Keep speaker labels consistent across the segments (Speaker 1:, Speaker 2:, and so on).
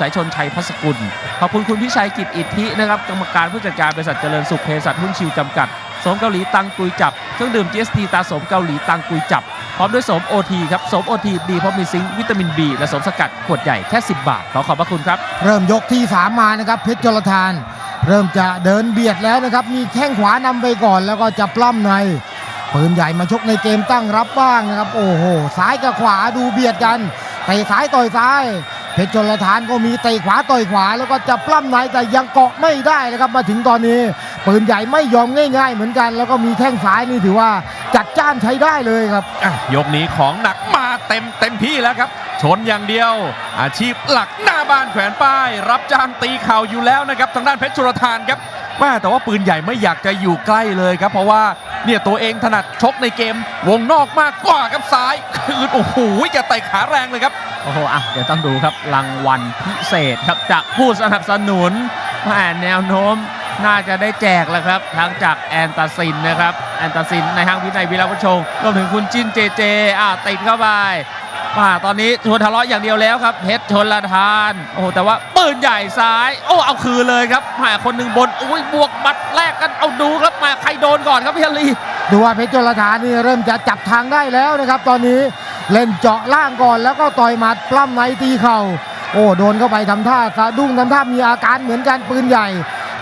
Speaker 1: สายชนชัยพัสกุล ขอบคุณคุณพิชัยกิจอิทธินะครับกรรมการผู้จัดการบริษัทเจริญสุขเภสัชหุ้นชิวจำกัดสมเกาหลีตังกุยจับเครื่องดื่ม GST ตาสมเกาหลีตังกุยจับ พร้อมด้วยสมโอทีครับสมโอทีดีเพราะมีซิงค์วิตามิน B และสมสกัดขวดใหญ่แค่ 10 บาท ขอขอบพระคุณครับ
Speaker 2: เริ่มยกที่ 3 มานะครับเพชรจรทาน เริ่มจะเดินเบียดแล้วนะครับ มีแข้งขวานำไปก่อนแล้วก็จะปล้ำในปืนใหญ่มาชกในเกมตั้งรับบ้างนะครับ โอ้โหซ้ายกับขวาดูเบียดกันเตะซ้ายต่อยซ้าย เพชรจรทานก็มีเตะขวาต่อยขวาแล้วก็จะปล้ำในแต่ยังเกาะไม่ได้นะครับมาถึงตอนนี้ปืนใหญ่ไม่ยอมง่าย ๆ เหมือนกัน แล้วก็มีแข้งซ้ายนี่ถือว่าจัดจ้านใช้ได้เลยครับ
Speaker 3: อะยกนี้ของหนักมาเต็มเต็มที่แล้วครับ ชนอย่างเดียว อาชีพหลักหน้าบ้านแขวนป้าย รับจ้างตีเข่าอยู่แล้วนะครับทางด้านเพชรชุรทานครับแม่แต่ว่าปืนใหญ่ไม่อยากจะอยู่ใกล้เลยครับ เพราะว่าเนี่ยตัวเองถนัดชกในเกม วงนอกมากกว่าครับซ้ายคืนโอ้โหจะเตะขาแรงเลยครับ
Speaker 1: โอ้โหอะเดี๋ยวต้องดูครับรางวัลพิเศษครับจากผู้สนับสนุนแหมแนวโน้มน่าจะได้แจกแล้วครับ ทั้งจากแอนตาซินนะครับ แอนตาซินในห้างวินัยวิรวชชงรวมถึงคุณจิ้นเจเจอะติดเข้าไปมาตอนนี้ชวนทะเลาะอย่างเดียวแล้วครับเพชรชนละทาน โอ้แต่ว่าปืนใหญ่ซ้าย โอ้เอาคืนเลยครับแหมาคนหนึ่งบนอุ้ยบวกบัดแรกกันเอาดูครับแหมาใครโดนก่อนครับพี่ลี
Speaker 2: ดูว่าเพชรจรทานนี่เริ่มจะจับทางได้แล้วนะครับ ตอนนี้ เล่นเจาะล่างก่อนแล้วก็ต่อยหมัดปล้ำในตีเข่าโอ้โดนเข้าไปทำท่าสะดุ้งทำท่ามีอาการเหมือนกันปืนใหญ่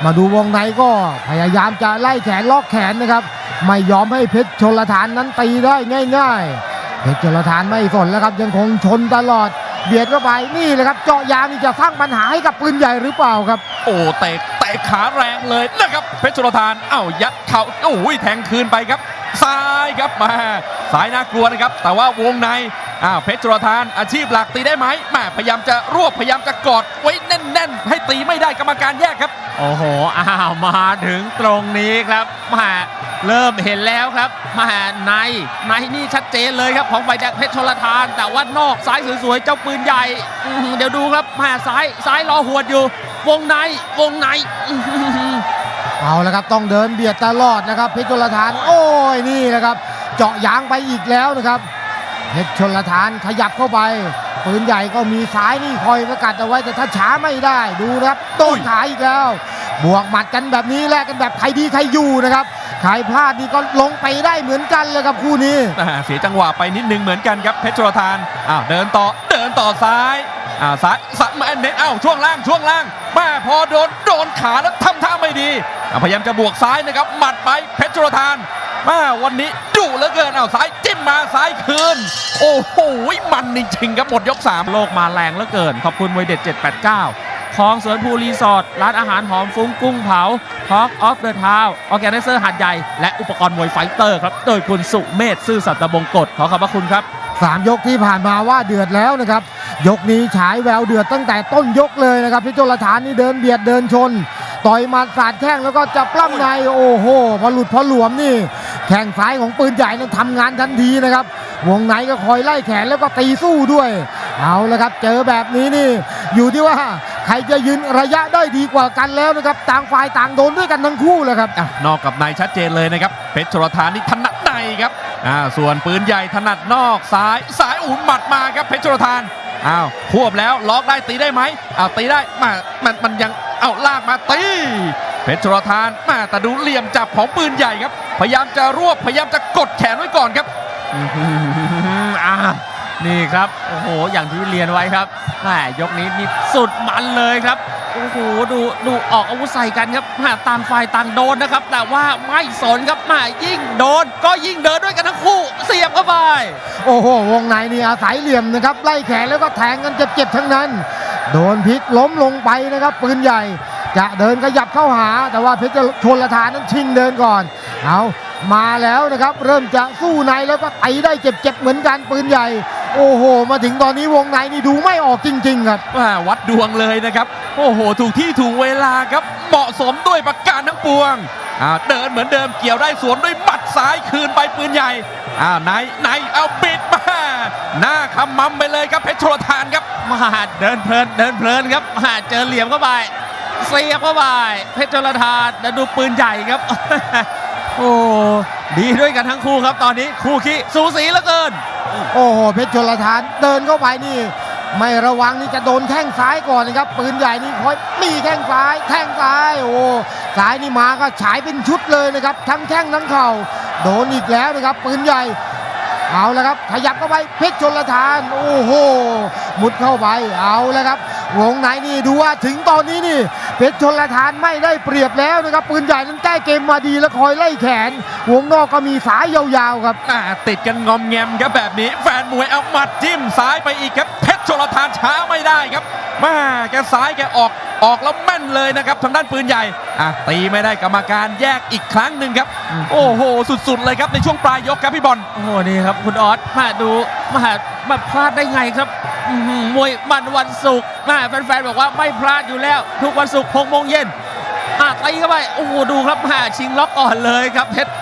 Speaker 2: มาดูวงในก็พยายามจะไล่แขนล็อกแขนนะครับ ไม่ยอมให้เพชรชนละทานนั้นตีได้ง่าย ๆ เพชรชนละทานไม่สนแล้วครับยังคงชนตลอดเบียดเข้าไปนี่แหละครับเจาะยางนี่จะสร้างปัญหาให้กับปืนใหญ่หรือเปล่าครับ
Speaker 3: โอ้เตะเตะขาแรงเลยนะครับเพชรชุรทานเอ้ายัดเข่าโอ้ยแทงคืนไปครับซ้ายครับมาซ้ายน่ากลัวนะครับ แต่ว่าวงในอ้าวเพชรจุรทานอาชีพหลักตีได้ไหมแหม่พยายามจะรวบพยายามจะกอดไว้แน่น ๆ ให้ตีไม่ได้กรรมการแยกครับ
Speaker 1: โอ้โหอ้าวมาถึงตรงนี้ครับมาเริ่มเห็นแล้วครับมาในในนี่ชัดเจนเลยครับของไฟแดงเพชรชลทาน แต่ว่านอกซ้ายสวยๆเจ้าปืนใหญ่อื้อหือเดี๋ยวดูครับมาซ้ายซ้ายรอหวดอยู่ วงในวงในอื้อหือ
Speaker 2: เอาละครับต้องเดินเบียดตลอดนะครับเพชรชนลทาน โอ้ยนี่แหละครับ เจาะยางไปอีกแล้วนะครับเพชรชนลทานขยับเข้าไป ปืนใหญ่ก็มีซ้ายนี่คอยประกัดเอาไว้แต่ถ้าช้าไม่ได้ดูนะครับโดนขาอีกแล้ว บวกหมัดกันแบบนี้แลกกันแบบใครดีใครอยู่นะครับใครพลาดนี่ก็ลงไปได้เหมือนกันเลยครับคู่นี้
Speaker 3: อ่าเสียจังหวะไปนิดนึงเหมือนกันครับเพชรจุรทานอ้าวเดินต่อเดินต่อซ้ายอ้าวซ้ายซ้ายมาเน้นอ้าวช่วงล่างช่วงล่างแม่พอโดนโดนขาแล้วทำท่าไม่ดีอะพยายามจะบวกซ้ายนะครับหมัดไปเพชรจุรทานแม่วันนี้ ดุเหลือเกินอ้าวซ้ายจิ้มมาซ้ายคืน โอ้โหมันจริงๆครับหมดยกสาม
Speaker 1: โลกมาแรงเหลือเกิน ขอบคุณมวยเด็ด 789 ของสวนภูรีสอร์ทร้านอาหารหอมฟุ้งกุ้งเผา Talk of the Town ออแกไนเซอร์หัดใหญ่ และอุปกรณ์มวยไฟเตอร์ครับ โดยคุณสุเมธซื่อสัตย์บงกฎขอขอบพระคุณครับ
Speaker 2: สามยกที่ผ่านมาว่าเดือดแล้วนะครับ ยกนี้ฉายแววเดือดตั้งแต่ต้นยกเลยนะครับพิจลฐานนี่เดินเบียดเดินชน ต่อยหมาสาดแข้งแล้วก็จะปล้ำในโอ้โหพอหลุดพอหลวมนี่ แข้งซ้ายของปืนใหญ่นั้นทำงานทันทีนะครับ วงในก็คอยไล่แขนแล้วก็ตีสู้ด้วย เอาละครับ เจอแบบนี้นี่ อยู่ที่ว่าใครจะยืนระยะได้ดีกว่ากันแล้วนะครับ ต่างฝ่ายต่างโดนด้วยกันทั้งคู่เลยครับ
Speaker 3: อะนอกกับในชัดเจนเลยนะครับ เพชรชรทานนี่ถนัดในครับอ่าส่วนปืนใหญ่ถนัดนอกซ้ายซ้ายอุ่นหมัดมาครับเพชรชรทานอ้าวควบแล้วล็อกได้ตีได้ไหมอ้าวตีได้มามันมันยังเอาลากมาตีเพชรชรทานมาแต่ดูเหลี่ยมจับของปืนใหญ่ครับ พยายามจะรวบพยายามจะกดแขนไว้ก่อนครับ
Speaker 1: อื้อหืออ่านี่ครับ โอ้โห อย่างที่เรียนไว้ครับแหมยกนี้นี่สุดมันเลยครับ โอ้โห ดู ดูออกอาวุธใส่กันครับแหมต่างฝ่ายต่างโดนนะครับ แต่ว่าไม่สนครับแหมยิ่งโดน ก็ยิ่งเดินด้วยกันทั้งคู่ เสียบเข้าไป
Speaker 2: โอ้โห วงในนี่อาศัยเหลี่ยมนะครับ ไล่แขนแล้วก็แทงกันเจ็บๆทั้งนั้น โดนพลิกล้มลงไปนะครับ ปืนใหญ่ จะเดินขยับเข้าหา แต่ว่าเพชรชนละทานนั้นชิงเดินก่อน เอามาแล้วนะครับ เริ่มจะสู้ในแล้วก็ตีได้เจ็บๆเหมือนกันปืนใหญ่ โอ้โห มาถึงตอนนี้วงในนี่ดูไม่ออกจริง ๆ ครับ
Speaker 3: ว่าวัดดวงเลยนะครับ โอ้โห ถูกที่ถูกเวลาครับ เหมาะสมด้วยประการทั้งปวงอ่าเดินเหมือนเดิมเกี่ยวได้สวนด้วยหมัดซ้ายคืนไปปืนใหญ่อ้าวไหนไหนเอาบิดมาหน้าคำมั่มไปเลยครับเพชรโชลทานครับ
Speaker 1: มาเดินเพลินเดินเพลินครับมาเจอเหลี่ยมเข้าไปเสียบเข้าไปเพชรจรทานแล้วดูปืนใหญ่ครับ โอ้ดีด้วยกันทั้งคู่ครับตอนนี้คู่ขี้สูสีเหลือเกิน
Speaker 2: โอ้โหเพชรชนละทานเดินเข้าไปนี่ ไม่ระวังนี่จะโดนแข้งซ้ายก่อนนะครับ ปืนใหญ่นี่คอยมีแข้งซ้ายแข้งซ้ายโอ้ซ้ายนี่มาก็ฉายเป็นชุดเลยนะครับ ทั้งแข้งทั้งเข่าโดนอีกแล้วนะครับ ปืนใหญ่ เอาแล้วครับ ขยับเข้าไปเพชรชนละทาน โอ้โหมุดเข้าไปเอาแล้วครับวงไหนนี่ดูว่าถึงตอนนี้นี่ เพชรชนละทานไม่ได้เปรียบแล้วนะครับปืนใหญ่นั้นแก้เกมมาดีแล้วคอยไล่แขน วงนอกก็มีสายยาวๆครับ
Speaker 3: อ่าติดกันงอมแงมครับแบบนี้ แฟนมวยเอาหมัดจิ้มซ้ายไปอีกครับเพชรชลทานช้าไม่ได้ครับมาแกซ้ายแกออกออกแล้วแม่นเลยนะครับทางด้านปืนใหญ่อะตีไม่ได้กรรมการแยกอีกครั้งหนึ่งครับ โอ้โห สุดๆเลยครับในช่วงปลายยกครับพี่บอล
Speaker 1: โอ้โหนี่ครับคุณออสมาดูมามาพลาดได้ไงครับ อื้อหือมวยมันวันศุกร์มาแฟนๆบอกว่าไม่พลาดอยู่แล้ว ทุกวันศุกร์6โมงเย็นอะตีเข้าไปโอ้โหดูครับมาชิงล็อกก่อนเลยครับเพชร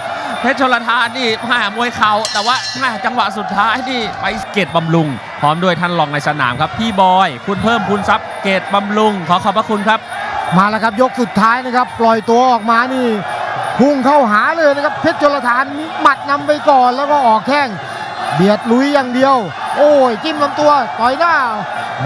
Speaker 1: เพชรชลทานนี่มามวยเข่าแต่ว่ามาจังหวะสุดท้ายนี่ไปเกตบำรุง พร้อมด้วยท่านรองในสนามครับพี่บอย คุณเพิ่มคุณทรัพย์เกตบำรุง ขอขอบพระคุณครับ
Speaker 2: มาแล้วครับยกสุดท้ายนะครับ ปล่อยตัวออกมานี่พุ่งเข้าหาเลยนะครับเพชรชลทานมีหมัดนำไปก่อนแล้วก็ออกแข้งเบียดลุยอย่างเดียว โอ้ยจิ้มลำตัวต่อยหน้า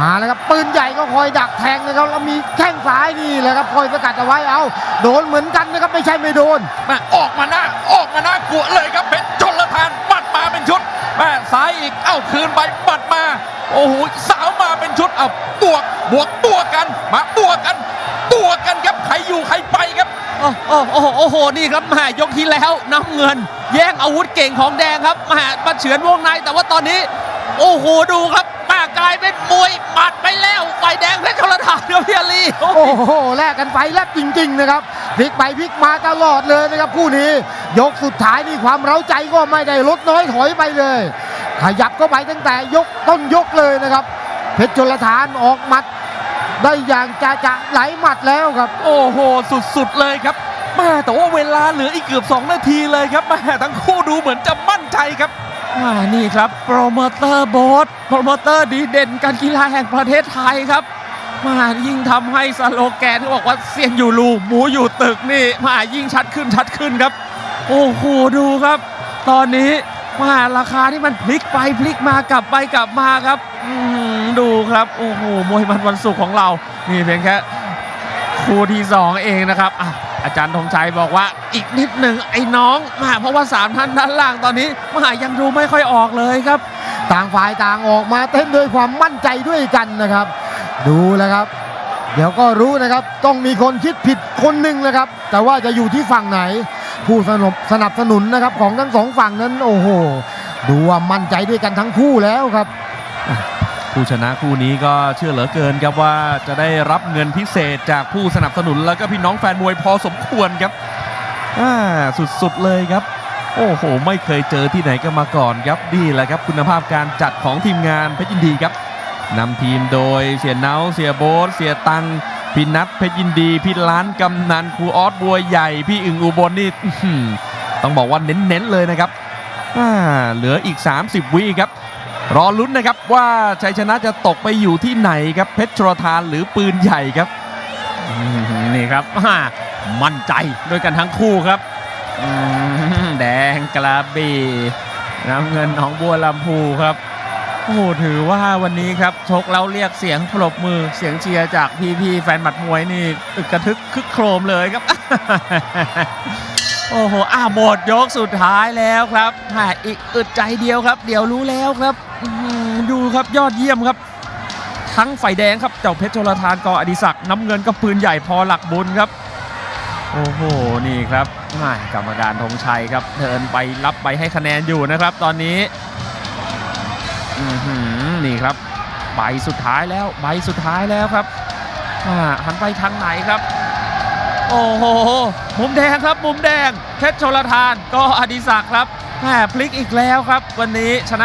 Speaker 2: มาแล้วครับปืนใหญ่ก็คอยดักแทงนะครับแล้วมีแข้งซ้ายนี่แหละครับคอยสกัดเอาไว้เอา โดนเหมือนกันนะครับไม่ใช่ไม่โดน
Speaker 3: แม่ออกมาหน้าออกมาหน้ากลัวเลยครับเพชรชนละทานปัดมาเป็นชุดแม่ซ้ายอีกเอ้าคืนไปปัดมา โอ้โหสาวมาเป็นชุดเอาบวกบวกบวกกันมาบวกกันบวกกันครับใครอยู่ใครไปครับ
Speaker 1: โอ้โอ้โอ้โหโอ้โห นี่ครับแหมายกที่แล้วน้ำเงิน แย่งอาวุธเก่งของแดงครับแหมมาเฉือนวงในแต่ว่าตอนนี้ โอ้โหดูครับแหมากลายเป็นมวยหมัดไปแล้วฝ่ายแดงเพชรชลทานครับพี่อาลีโอ้โห
Speaker 2: โอ้โหแลกกันไปแลกจริง ๆ นะครับพลิกไปพลิกมาตลอดเลยนะครับคู่นี้ ยกสุดท้ายนี่ความเร้าใจก็ไม่ได้ลดน้อยถอยไปเลย ขยับเข้าไปตั้งแต่ยกต้นยกเลยนะครับ เพชรชลทานออกหมัด ได้อย่างจะจะไหลหมัดแล้วครับ
Speaker 3: โอ้โห สุดๆเลยครับแม่แต่ว่าเวลาเหลืออีกเกือบ 2 นาทีเลยครับแม่ทั้งคู่ดูเหมือนจะมั่นใจครับ
Speaker 1: อ่านี่ครับ โปรโมเตอร์โบสโปรโมเตอร์ดีเด่นการกีฬาแห่งประเทศไทยครับ มายิ่งทำให้สโลแกนที่บอกว่าเซียนอยู่รูหมูอยู่ตึกนี่มายิ่งชัดขึ้นชัดขึ้นครับ โอ้โหดูครับ ตอนนี้มาราคาที่มันพลิกไปพลิกมากลับไปกลับมาครับดูครับโอ้โหมวยมันวันศุกร์ของเรา นี่เพียงแค่คู่ที่สองเองนะครับ อาจารย์ธงชัยบอกว่าอีกนิดหนึ่งไอ้น้องมาเพราะว่าสามท่านด้านล่างตอนนี้มายังดูไม่ค่อยออกเลยครับ
Speaker 2: ต่างฝ่ายต่างออกมาเต้นด้วยความมั่นใจด้วยกันนะครับ ดูแล้วครับ เดี๋ยวก็รู้นะครับ ต้องมีคนคิดผิดคนหนึ่งนะครับ แต่ว่าจะอยู่ที่ฝั่งไหน ผู้สนับสนับสนุนนะครับของทั้งสองฝั่งนั้นโอ้โหดูว่ามั่นใจด้วยกันทั้งคู่แล้วครับ
Speaker 3: ผู้ชนะคู่นี้ก็เชื่อเหลือเกินครับว่าจะได้รับเงินพิเศษจากผู้สนับสนุนแล้วก็พี่น้องแฟนมวยพอสมควรครับอ่าสุดๆเลยครับ โอ้โห ไม่เคยเจอที่ไหนกันมาก่อนครับนี่แหละครับ คุณภาพการจัดของทีมงานเพชรยินดีครับนำทีมโดยเสียเนาเสียโบ๊ทเสียตังพี่นัทเพชรยินดี พี่ล้านกำนันครูออสบัวใหญ่ พี่อึ่งอุบลนี่ต้องบอกว่าเน้นๆเลยนะครับอ่าเหลืออีก 30 วิครับ รอลุ้นนะครับว่าชัยชนะจะตกไปอยู่ที่ไหนครับเพชรชรทานหรือปืนใหญ่ครับ
Speaker 1: นี่ครับมั่นใจด้วยกันทั้งคู่ครับแดงกระบี่น้ำเงินหนองบัวลำพูครับโอ้โหถือว่าวันนี้ครับชกแล้วเรียกเสียงปรบมือเสียงเชียร์จากพี่ๆแฟนหมัดมวยนี่อึกกระทึกคึกโครมเลยครับ โอ้โหอ่าหมดยกสุดท้ายแล้วครับอ่าอีกอึดใจเดียวครับ เดี๋ยวรู้แล้วครับดูครับยอดเยี่ยมครับ ทั้งฝ่ายแดงครับเจ้าเพชรชลทานกออดิศักดิ์น้ำเงินก็ปืนใหญ่พอหลักบุญครับ โอ้โหนี่ครับกรรมการธงชัยครับเดินไปรับไปให้คะแนนอยู่นะครับ ตอนนี้อื้อหือนี่ครับใบสุดท้ายแล้วใบสุดท้ายแล้วครับหันไปทางไหนครับ โอ้โห มุมแดงครับมุมแดงเพชรชลทานก็อดิศักดิ์ครับแหมพลิกอีกแล้วครับ วันนี้ชนะ